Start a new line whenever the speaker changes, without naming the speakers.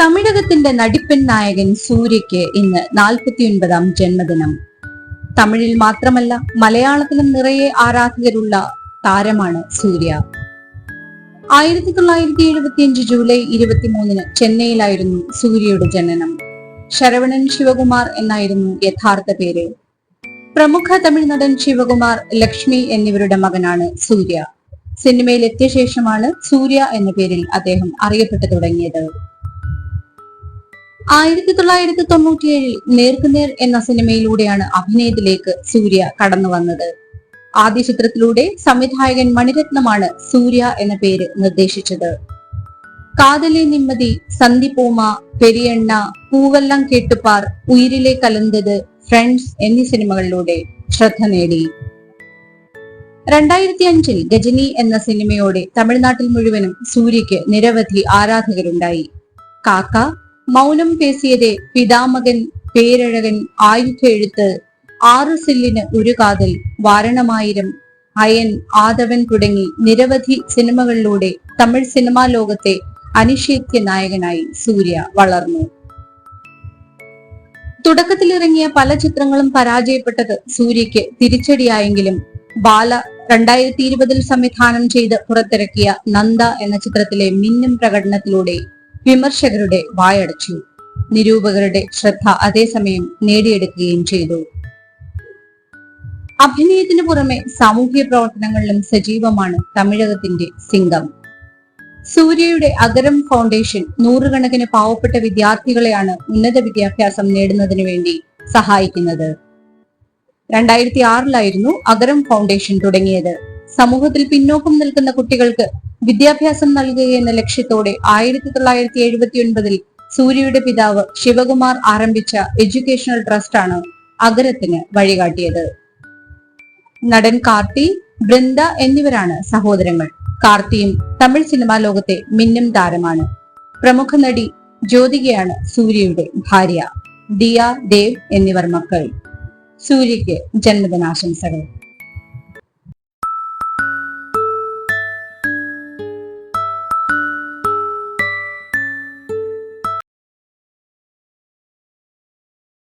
തമിഴകത്തിന്റെ നടിപ്പൻ നായകൻ സൂര്യയ്ക്ക് ഇന്ന് നാൽപ്പത്തിയൊൻപതാം ജന്മദിനം. തമിഴിൽ മാത്രമല്ല മലയാളത്തിലും നിറയെ ആരാധകരുള്ള താരമാണ് സൂര്യ. ആയിരത്തി തൊള്ളായിരത്തി എഴുപത്തിയഞ്ച് ജൂലൈ ഇരുപത്തിമൂന്നിന് ചെന്നൈയിലായിരുന്നു സൂര്യയുടെ ജനനം. ശരവണൻ ശിവകുമാർ എന്നായിരുന്നു യഥാർത്ഥ പേര്. പ്രമുഖ തമിഴ് നടൻ ശിവകുമാർ ലക്ഷ്മി എന്നിവരുടെ മകനാണ് സൂര്യ. സിനിമയിൽ എത്തിയ ശേഷമാണ് സൂര്യ എന്ന പേരിൽ അദ്ദേഹം അറിയപ്പെട്ടു തുടങ്ങിയത്. ആയിരത്തി തൊള്ളായിരത്തി തൊണ്ണൂറ്റിയേഴിൽ നേർക്കുനേർ എന്ന സിനിമയിലൂടെയാണ് അഭിനയത്തിലേക്ക് സൂര്യ കടന്നു വന്നത്. ആദ്യ ചിത്രത്തിലൂടെ സംവിധായകൻ മണിരത്നമാണ് സൂര്യ എന്ന പേര് നിർദ്ദേശിച്ചത്. കാതലി നിമ്മതി സന്ധിപൂമ പെരിയണ്ണ പൂവെല്ലാം കേട്ടുപാർ ഉയിരിലെ കലന്തത് ഫ്രണ്ട്സ് എന്നീ സിനിമകളിലൂടെ ശ്രദ്ധ നേടി. രണ്ടായിരത്തി അഞ്ചിൽ ഗജനി എന്ന സിനിമയോടെ തമിഴ്നാട്ടിൽ മുഴുവനും സൂര്യക്ക് നിരവധി ആരാധകരുണ്ടായി. കാക്ക മൗനം പേസിയതെ പിതാമകൻ പേരഴകൻ ആയുധ എഴുത്ത് ആറു സില്ലിന് ഒരു കാതൽ വാരണമായിരം. അയൻ ആദവൻ തുടങ്ങി നിരവധി സിനിമകളിലൂടെ തമിഴ് സിനിമാ ലോകത്തെ അനിഷേധ്യ നായകനായി സൂര്യ വളർന്നു. തുടക്കത്തിലിറങ്ങിയ പല ചിത്രങ്ങളും പരാജയപ്പെട്ടത് സൂര്യയ്ക്ക് തിരിച്ചടിയായെങ്കിലും ബാല രണ്ടായിരത്തി ഇരുപതിൽ സംവിധാനം ചെയ്ത് പുറത്തിറക്കിയ നന്ദ എന്ന ചിത്രത്തിലെ മിന്നും പ്രകടനത്തിലൂടെ വിമർശകരുടെ വായടച്ചു. നിരൂപകരുടെ ശ്രദ്ധ അതേസമയം നേടിയെടുക്കുകയും ചെയ്തു. അഭിനയത്തിന് പുറമെ സാമൂഹ്യ പ്രവർത്തനങ്ങളിലും സജീവമാണ് തമിഴകത്തിന്റെ സിംഗം. സൂര്യയുടെ അഗരം ഫൗണ്ടേഷൻ നൂറുകണക്കിന് പാവപ്പെട്ട വിദ്യാർത്ഥികളെയാണ് ഉന്നത വിദ്യാഭ്യാസം നേടുന്നതിന് വേണ്ടി സഹായിക്കുന്നത്. രണ്ടായിരത്തി ആറിലായിരുന്നു അഗരം ഫൗണ്ടേഷൻ തുടങ്ങിയത്. സമൂഹത്തിൽ പിന്നോക്കം നിൽക്കുന്ന കുട്ടികൾക്ക് വിദ്യാഭ്യാസം നൽകുക എന്ന ലക്ഷ്യത്തോടെ ആയിരത്തി തൊള്ളായിരത്തി എഴുപത്തി ഒൻപതിൽ സൂര്യയുടെ പിതാവ് ശിവകുമാർ ആരംഭിച്ച എഡ്യൂക്കേഷണൽ ട്രസ്റ്റാണ് അഗരത്തിന് വഴികാട്ടിയത്. നടൻ കാർത്തി ബൃന്ദ എന്നിവരാണ് സഹോദരങ്ങൾ. കാർത്തിയും തമിഴ് സിനിമാ ലോകത്തെ മിന്നും താരമാണ്. പ്രമുഖ നടി ജ്യോതികയാണ് സൂര്യയുടെ ഭാര്യ. ദിയ ദേവ് എന്നിവർ മക്കൾ. സൂര്യയ്ക്ക് ജന്മദിനാശംസകൾ.